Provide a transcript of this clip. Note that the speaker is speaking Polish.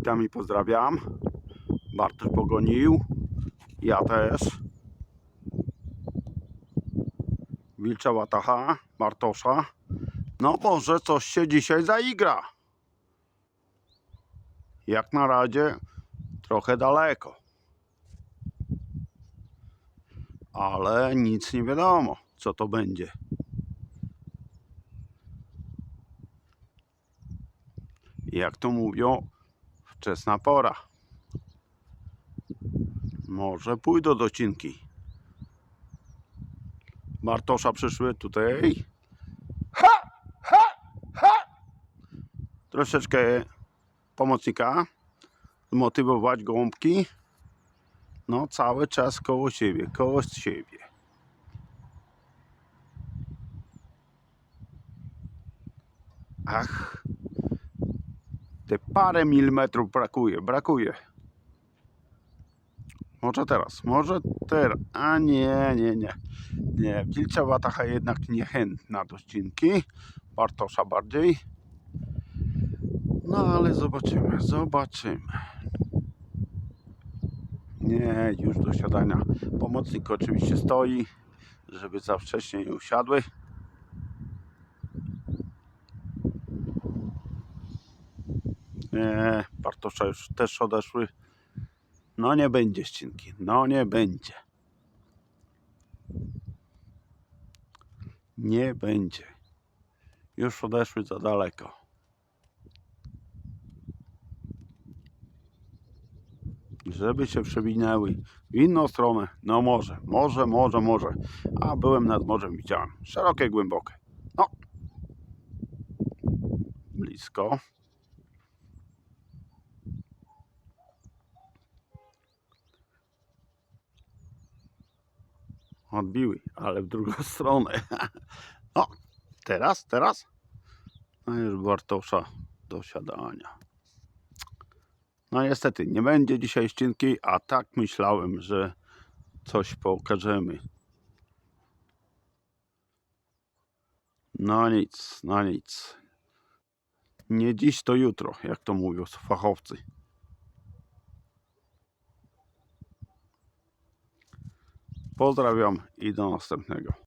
witam i pozdrawiam. Bartosz pogonił. Ja też. Wilcza Łatacha, Bartosza. No może coś się dzisiaj zaigra. Jak na razie trochę daleko. Ale nic nie wiadomo, co to będzie. Jak to mówią, wczesna pora. Może pójdą do cinki. Bartosza przyszły tutaj. Ha! Ha! Ha! Troszeczkę pomocnika. Zmotywować gołąbki. No, cały czas koło siebie, koło siebie. Ach, te parę milimetrów brakuje, brakuje. Może teraz, może teraz. A nie, nie, nie. Nie, Wilcza Łatacha jednak niechętna do ścinki. Bartosza bardziej. No ale zobaczymy, zobaczymy. Nie, już do siadania. Pomocnik oczywiście stoi, żeby za wcześnie nie usiadły. Nie, Bartosza już też odeszły. No nie będzie ścinki, no nie będzie. Nie będzie. Już odeszły za daleko. Żeby się przewinęły w inną stronę. No może, może, może, może. A byłem nad morzem, widziałem. Szerokie, głębokie. No. Blisko. Odbiły, ale w drugą stronę. O, teraz, teraz. No już Bartosza do siadania. No niestety, nie będzie dzisiaj ścinki, a tak myślałem, że coś pokażemy. No nic, no nic. Nie dziś, to jutro, jak to mówią fachowcy. Pozdrawiam i do następnego.